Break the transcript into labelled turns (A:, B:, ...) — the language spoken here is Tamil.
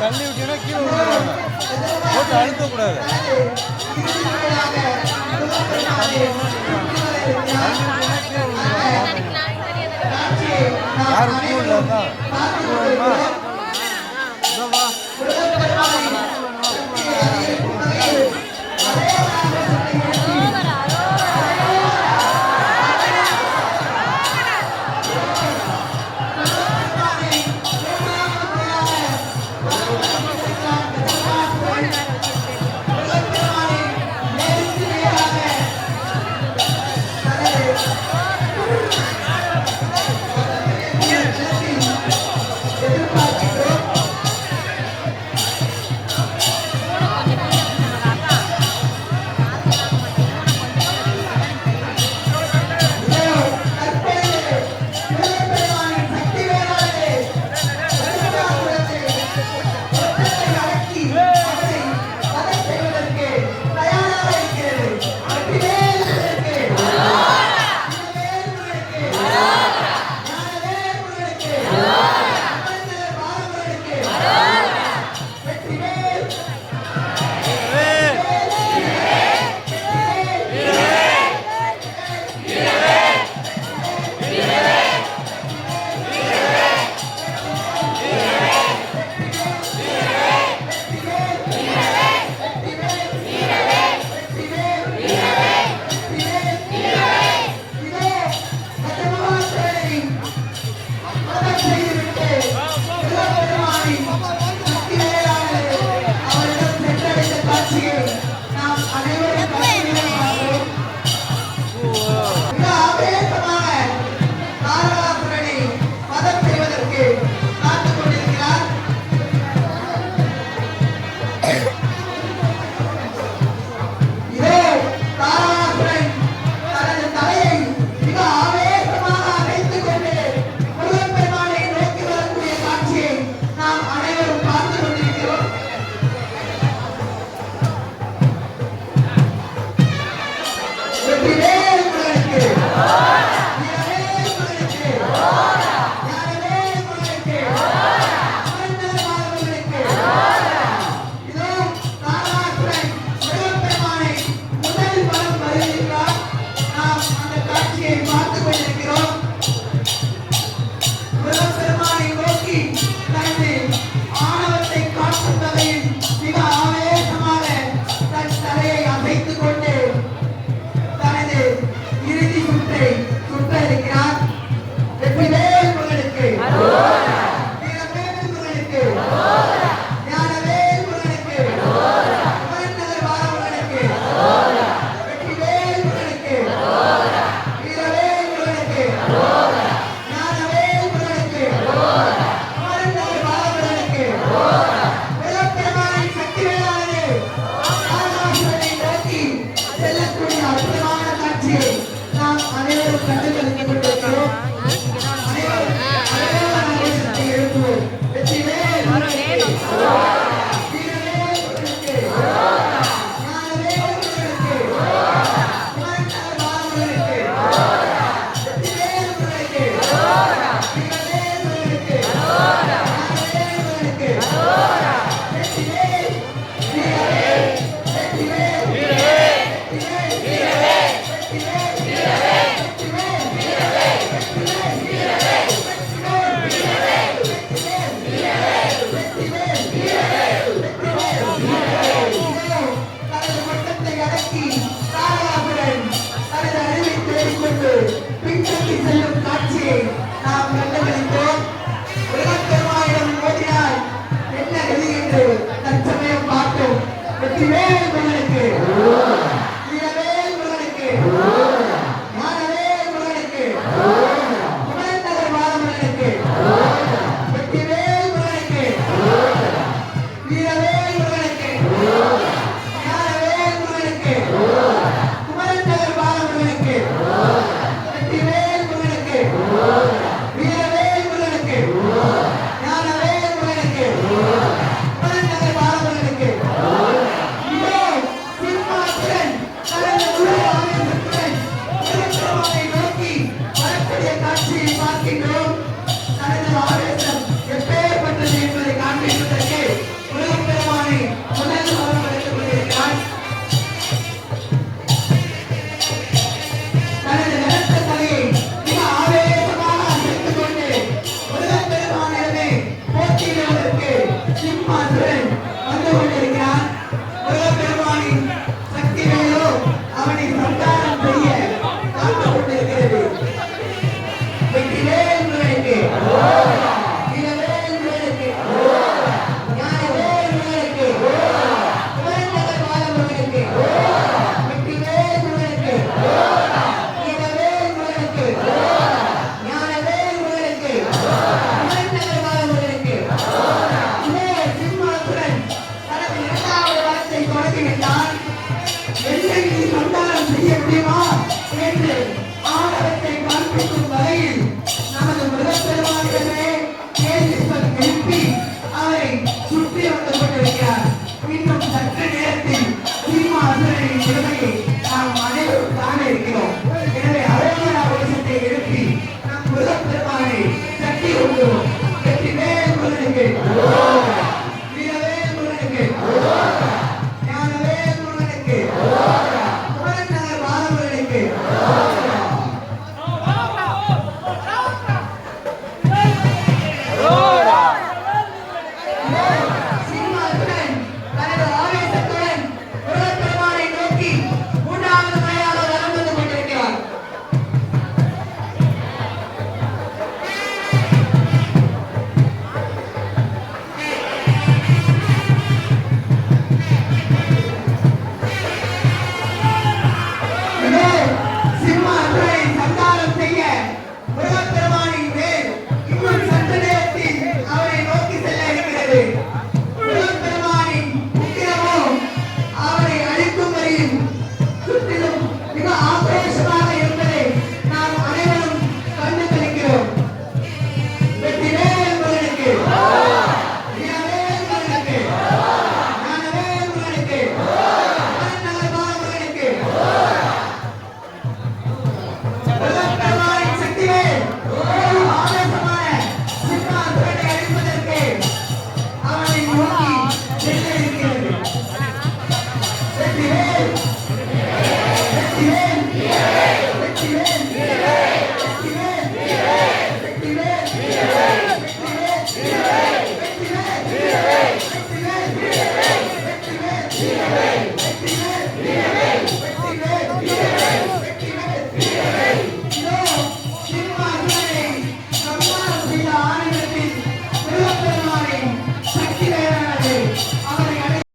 A: தள்ளி விட்டீங்கன்னா கீழே விழுந்துருவாங்க போட்டு அழுத்தக்கூடாது. இறுதியாக முருகப்பெருமானை யாரும் நாம் கண்டுகளித்தோம் உலகப்பெருமாயிரம் மோதினால் என்ன கதி என்று தற்சமயம் பார்த்தோம். வெற்றிவேல் முருகனுக்கு. வீரவேல் முருகனுக்கு. ஞானவேல் முருகனுக்கு. குமரநகர் மாதவனுக்கு வெற்றிவேல் முருகனுக்கு. வீரவேல் முருகனுக்கு. ஞானவேல் முருகனுக்கு.